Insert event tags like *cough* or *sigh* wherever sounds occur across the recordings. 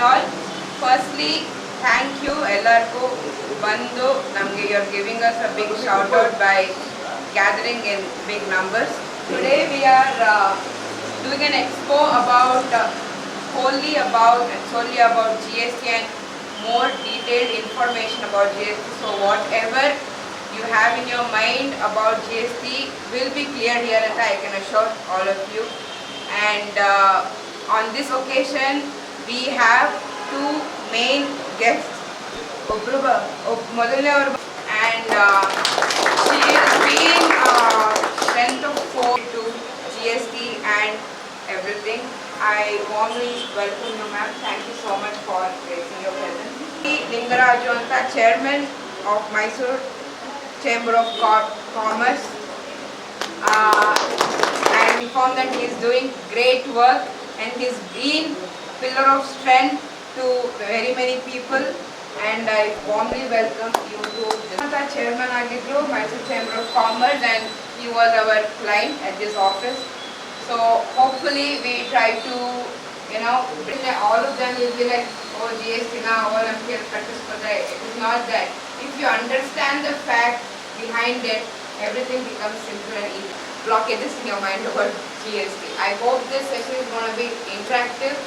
and all. Firstly, thank you ಎಲ್ಲರಿಗೂ ಬಂದು ನಮಗೆ you are giving us a big shout out by gathering in big numbers today we are doing an expo about uh, wholly about and solely about GST and more detailed information about GST. So whatever you have in your mind about GST will be clear here and I can assure all of you. And uh, on this occasion, we have two main guests. ಒಬ್ರು ಬ- ಒಬ್ ಮೊದಲನೇವರು and she is being uh, strength of four to GST and everything. I warmly welcome you ma'am. Thank you so much for gracing your presence. Lingaraju anta chairman of Mysore Chamber of Co- Commerce. Uh, I am informed that he is doing great work and he's been pillar of strength to very many people and I warmly welcome you to Janata Chairman Agidro, Mysore Chamber of Commerce and he was our client at this office. So hopefully we try to, you know, all of them will be like, oh GST now, all I'm here practice for that. It is not that. If you understand the fact behind it, everything becomes simple and easy. Blockages in your mind *laughs* about GST. I hope this session is going to be interactive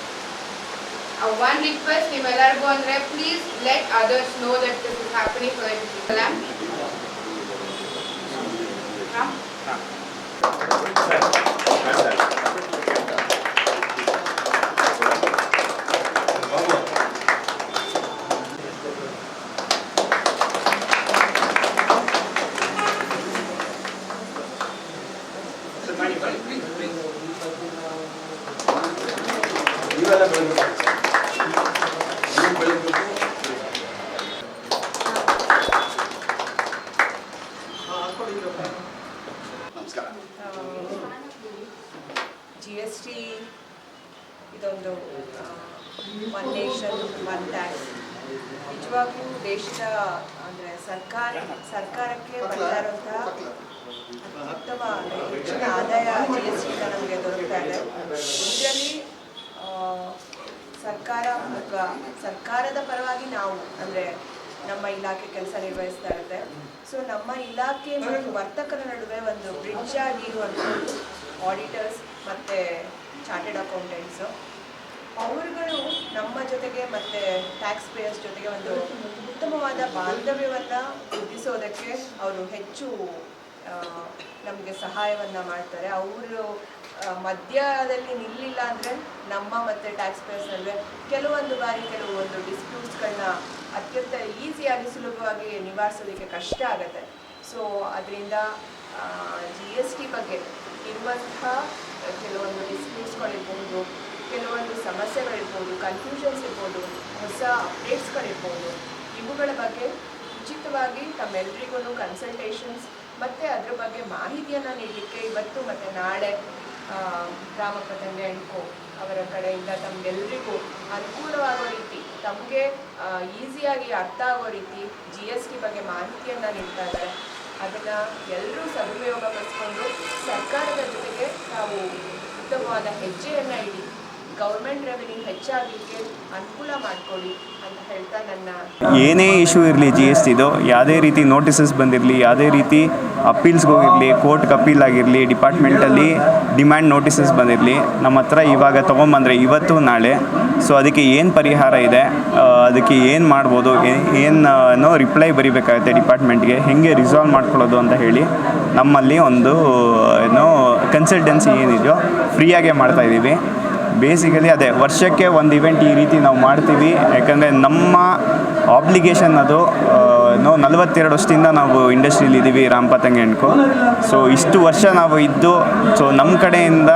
Uh, one request ನಿಮ್ಮೆಲ್ಲರಿಗೂ ಅಂದ್ರೆ please let others know that this is happening so that people are Ram? ನೀವೆಲ್ಲ G S T ಇದೊಂದು one nation one tax ನಿಜವಾಗ್ಲೂ ದೇಶದ, ಅಂದರೆ ಸರ್ಕಾರ, ಸರ್ಕಾರಕ್ಕೆ ಬರ್ತಾ ಉತ್ತಮ ಅಂದ್ರೆ ಹೆಚ್ಚಿನ ಆದಾಯ ಜಿ ಎಸ್ ಟಿಯಿಂದ ನಮಗೆ ದೊರಕ್ತಾ ಇದೆ. ಇದರಲ್ಲಿ ಸರ್ಕಾರ ಸರ್ಕಾರದ ಪರವಾಗಿ ನಾವು, ಅಂದರೆ ನಮ್ಮ ಇಲಾಖೆ ಕೆಲಸ ನಿರ್ವಹಿಸ್ತಾ ಇರುತ್ತೆ. ಸೊ ನಮ್ಮ ಇಲಾಖೆ ಮತ್ತು ವರ್ತಕರ ನಡುವೆ ಒಂದು ಬ್ರಿಡ್ಜ್ ಆಗಿ ಆಡಿಟರ್ಸ್ ಮತ್ತು ಚಾರ್ಟೆಡ್ ಅಕೌಂಟೆಂಟ್ಸು ಅವರುಗಳು ನಮ್ಮ ಜೊತೆಗೆ ಮತ್ತು ಟ್ಯಾಕ್ಸ್ ಪೇಯರ್ಸ್ ಜೊತೆಗೆ ಒಂದು ಉತ್ತಮವಾದ ಬಾಂಧವ್ಯವನ್ನು ವೃದ್ಧಿಸೋದಕ್ಕೆ ಅವರು ಹೆಚ್ಚು ನಮಗೆ ಸಹಾಯವನ್ನು ಮಾಡ್ತಾರೆ. ಅವರು ಮಧ್ಯದಲ್ಲಿ ನಿಲ್ಲಿಲ್ಲ ಅಂದರೆ ನಮ್ಮ ಮತ್ತು ಟ್ಯಾಕ್ಸ್ ಪೇಯರ್ಸ್ ನಡುವೆ ಕೆಲವೊಂದು ಬಾರಿ ಕೆಲವು ಒಂದು ಡಿಸ್ಪ್ಯೂಟ್ಸ್ಗಳನ್ನ ಅತ್ಯಂತ ಈಸಿಯಾಗಿ ಸುಲಭವಾಗಿ ನಿವಾರಿಸೋದಕ್ಕೆ ಕಷ್ಟ ಆಗುತ್ತೆ. ಸೊ ಅದರಿಂದ ಜಿ ಎಸ್ ಟಿ ಬಗ್ಗೆ ಇರುವಂತಹ ಕೆಲವೊಂದು ಡಿಸ್ಪ್ಯೂಟ್ಸ್ಗಳಿರ್ಬೋದು ಕೆಲವೊಂದು ಸಮಸ್ಯೆಗಳಿರ್ಬೋದು ಕನ್ಫ್ಯೂಷನ್ಸ್ ಇರ್ಬೋದು, ಹೊಸ ಅಪ್ಡೇಟ್ಸ್ಗಳಿರ್ಬೋದು ಇವುಗಳ ಬಗ್ಗೆ ಉಚಿತವಾಗಿ ತಮ್ಮೆಲ್ಲರಿಗೂ ಕನ್ಸಲ್ಟೇಷನ್ಸ್ ಮತ್ತು ಅದ್ರ ಬಗ್ಗೆ ಮಾಹಿತಿಯನ್ನು ನೀಡಲಿಕ್ಕೆ ಇವತ್ತು ಮತ್ತು ನಾಳೆ ತಂದೆ ಅಣ್ಕೋ ಅವರ ಕಡೆಯಿಂದ ತಮಗೆಲ್ಲರಿಗೂ ಅನುಕೂಲವಾಗೋ ರೀತಿ, ತಮಗೆ ಈಸಿಯಾಗಿ ಅರ್ಥ ಆಗೋ ರೀತಿ ಜಿ ಎಸ್ ಟಿ ಬಗ್ಗೆ ಮಾಹಿತಿಯನ್ನು ನೀಡ್ತಾ ಇದ್ದಾರೆ. ಅದನ್ನು ಎಲ್ಲರೂ ಸದುಪಯೋಗಪಡಿಸ್ಕೊಂಡು ಸರ್ಕಾರದ ಜೊತೆಗೆ ನಾವು ಉತ್ತಮವಾದ ಹೆಜ್ಜೆಯನ್ನು ಇಡಿ. ಗೌರ್ಮೆಂಟ್ ರೆವೆನ್ಯೂ ಹೆಚ್ಚಾಗಲಿಕ್ಕೆ ಅನುಕೂಲ ಮಾಡಿಕೊಡಿ ಅಂತ ಹೇಳ್ತಾ ನನ್ನ ಏನೇ ಇಶ್ಯೂ ಇರಲಿ ಜಿ ಎಸ್ ಟಿದು ಯಾವುದೇ ರೀತಿ ನೋಟಿಸಸ್ ಬಂದಿರಲಿ, ಯಾವುದೇ ರೀತಿ ಅಪೀಲ್ಸ್ಗೆ ಹೋಗಿರಲಿ ಕೋರ್ಟ್ಗೆ ಅಪೀಲ್ ಆಗಿರಲಿ ಡಿಪಾರ್ಟ್ಮೆಂಟಲ್ಲಿ ಡಿಮ್ಯಾಂಡ್ ನೋಟಿಸಸ್ ಬಂದಿರಲಿ, ನಮ್ಮ ಹತ್ರ ಇವಾಗ ತೊಗೊಂಬಂದರೆ ಇವತ್ತು, ನಾಳೆ. ಸೊ ಅದಕ್ಕೆ ಏನು ಪರಿಹಾರ ಇದೆ? ಅದಕ್ಕೆ ಏನು ಮಾಡ್ಬೋದು? ಏನು ರಿಪ್ಲೈ ಬರೀಬೇಕಾಗುತ್ತೆ ಡಿಪಾರ್ಟ್ಮೆಂಟ್ಗೆ ಹೆಂಗೆ ರಿಸಾಲ್ವ್ ಮಾಡ್ಕೊಳ್ಳೋದು ಅಂತ ಹೇಳಿ ನಮ್ಮಲ್ಲಿ ಒಂದು ಏನು ಕನ್ಸಲ್ಟೆನ್ಸಿ ಏನಿದೆಯೋ ಫ್ರೀಯಾಗೆ ಮಾಡ್ತಾಯಿದ್ದೀವಿ ಬೇಸಿಕಲಿ ಅದೇ, ವರ್ಷಕ್ಕೆ ಒಂದು ಇವೆಂಟ್ ಈ ರೀತಿ ನಾವು ಮಾಡ್ತೀವಿ. ಯಾಕಂದರೆ ನಮ್ಮ ಆಬ್ಲಿಗೇಷನ್ ಅದು ನಾವು ನಲವತ್ತೆರಡು ವರ್ಷದಿಂದ ನಾವು ಇಂಡಸ್ಟ್ರೀಲಿ ಇದ್ದೀವಿ ರಾಮಪತಂಗೆ ಅನ್ಕೋ ಸೊ ಇಷ್ಟು ವರ್ಷ ನಾವು ಇದ್ದು ಸೊ ನಮ್ಮ ಕಡೆಯಿಂದ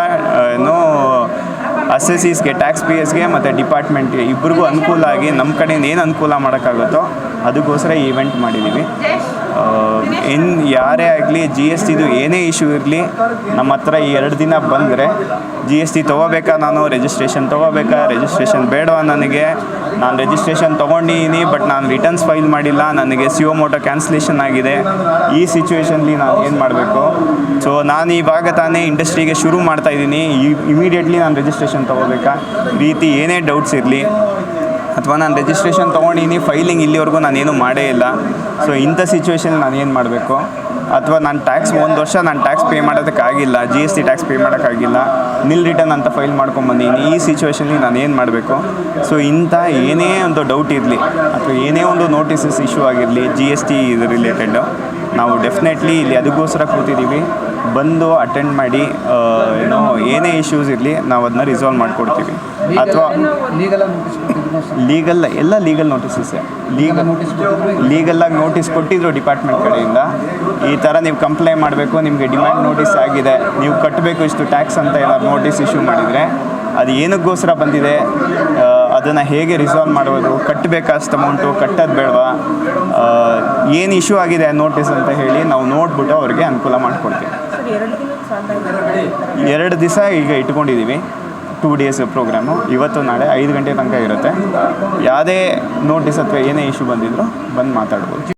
ಏನೋ ಅಸೆಸೀಸ್ಗೆ ಟ್ಯಾಕ್ಸ್ ಪೇಯರ್ಸ್ಗೆ ಮತ್ತು ಡಿಪಾರ್ಟ್ಮೆಂಟ್ಗೆ ಇಬ್ರಿಗೂ ಅನುಕೂಲ ಆಗಿ ನಮ್ಮ ಕಡೆಯಿಂದ ಏನು ಅನುಕೂಲ ಮಾಡೋಕ್ಕಾಗುತ್ತೋ, ಅದಕ್ಕೋಸ್ಕರ ಈ ಇವೆಂಟ್ ಮಾಡಿದ್ದೀವಿ ಇನ್ನು ಯಾರೇ ಆಗಲಿ ಜಿ ಎಸ್ ಟಿದು ಏನೇ ಇಶ್ಯೂ ಇರಲಿ, ನಮ್ಮ ಹತ್ರ ಈ ಎರಡು ದಿನ ಬಂದರೆ ಜಿ ಎಸ್ ಟಿ ತೊಗೋಬೇಕಾ ನಾನು? ರಿಜಿಸ್ಟ್ರೇಷನ್ ತೊಗೋಬೇಕಾ? ರಿಜಿಸ್ಟ್ರೇಷನ್ ಬೇಡವಾ ನನಗೆ? ನಾನು ರಿಜಿಸ್ಟ್ರೇಷನ್ ತೊಗೊಂಡಿದ್ದೀನಿ ಬಟ್ ನಾನು ರಿಟರ್ನ್ಸ್ ಫೈಲ್ ಮಾಡಿಲ್ಲ. ನನಗೆ ಸಿ ಒ ಮೋಟೋ ಕ್ಯಾನ್ಸಲೇಷನ್ ಆಗಿದೆ. ಈ ಸಿಚುವೇಷನ್ಲಿ ನಾನು ಏನು ಮಾಡಬೇಕು? ಸೊ ನಾನು ಇವಾಗ ತಾನೇ ಇಂಡಸ್ಟ್ರಿಗೆ ಶುರು ಮಾಡ್ತಾ ಇದ್ದೀನಿ ಇಮಿಡಿಯೇಟ್ಲಿ ನಾನು ರಿಜಿಸ್ಟ್ರೇಷನ್ ತೊಗೋಬೇಕಾ? ರೀತಿ ಏನೇ ಡೌಟ್ಸ್ ಇರಲಿ ಅಥವಾ ನಾನು ರಿಜಿಸ್ಟ್ರೇಷನ್ ತೊಗೊಂಡಿನಿ ಫೈಲಿಂಗ್ ಇಲ್ಲಿವರೆಗೂ ನಾನೇನು ಮಾಡೇ ಇಲ್ಲ. ಸೊ ಇಂಥ ಸಿಚುವೇಶನ್ ನಾನು ಏನು ಮಾಡಬೇಕು? ಅಥವಾ ನಾನು ಟ್ಯಾಕ್ಸ್ ಒಂದು ವರ್ಷ ನಾನು tax pay ಮಾಡೋದಕ್ಕಾಗಿಲ್ಲ G S T tax pay ಮಾಡೋಕ್ಕಾಗಿಲ್ಲ ನಿಲ್ ರಿಟರ್ನ್ ಅಂತ ಫೈಲ್ ಮಾಡ್ಕೊಂಬಂದಿನಿ ಈ ಸಿಚುವೇಷನಲ್ಲಿ ನಾನು ಏನು ಮಾಡಬೇಕು? ಸೊ ಇಂಥ ಏನೇ ಒಂದು ಡೌಟ್ ಇರಲಿ, ಅಥವಾ ಏನೇ ಒಂದು ನೋಟಿಸಸ್ ಇಶ್ಯೂ ಆಗಿರಲಿ ಜಿ ಎಸ್ ಟಿ ಇದು ರಿಲೇಟೆಡ್ ನಾವು ಡೆಫಿನೆಟ್ಲಿ ಇಲ್ಲಿ ಅದಕ್ಕೋಸ್ಕರ ಕೂತಿದ್ದೀವಿ ಬಂದು ಅಟೆಂಡ್ ಮಾಡಿ ಏನೋ ಏನೇ ಇಶ್ಯೂಸ್ ಇರಲಿ ನಾವು ಅದನ್ನ ರಿಸಾಲ್ವ್ ಮಾಡಿಕೊಡ್ತೀವಿ. ಅಥವಾ ಲೀಗಲ್ ಎಲ್ಲ ಲೀಗಲ್ ನೋಟಿಸಸ್ ಲೀಗಲ್ ಲೀಗಲ್ಲಾಗಿ ನೋಟಿಸ್ ಕೊಟ್ಟಿದ್ರು? ಡಿಪಾರ್ಟ್ಮೆಂಟ್ ಕಡೆಯಿಂದ. ಈ ಥರ ನೀವು ಕಂಪ್ಲೈ ಮಾಡಬೇಕು ನಿಮಗೆ ಡಿಮ್ಯಾಂಡ್ ನೋಟಿಸ್ ಆಗಿದೆ. ನೀವು ಕಟ್ಟಬೇಕು ಇಷ್ಟು ಟ್ಯಾಕ್ಸ್ ಅಂತ ಏನಾದ್ರು ನೋಟಿಸ್ ಇಶ್ಯೂ ಮಾಡಿದರೆ ಅದು ಏನಕ್ಕೋಸ್ಕರ ಬಂದಿದೆ ಅದನ್ನು ಹೇಗೆ ರಿಸಾಲ್ವ್ ಮಾಡ್ಬೋದು ಕಟ್ಟಬೇಕಾ ಅಷ್ಟು ಅಮೌಂಟು ಕಟ್ಟೋದು ಬೇಡವಾ ಏನು ಇಶ್ಯೂ ಆಗಿದೆ ನೋಟಿಸ್ ಅಂತ ಹೇಳಿ ನಾವು ನೋಡ್ಬಿಟ್ಟು ಅವ್ರಿಗೆ ಅನುಕೂಲ ಮಾಡಿಕೊಡ್ತೀವಿ. ಎರಡು ದಿವಸ ಈಗ ಇಟ್ಕೊಂಡಿದ್ದೀವಿ. ಟೂ ಡೇಸ್ ಪ್ರೋಗ್ರಾಮು ಇವತ್ತು ನಾಳೆ ಐದು ಗಂಟೆ ತನಕ ಇರುತ್ತೆ. ಯಾವುದೇ ನೋಟಿಸ್ ಅಥವಾ ಏನೇ ಇಶ್ಯೂ ಬಂದಿದ್ರು ಬಂದು ಮಾತಾಡ್ಬೋದು.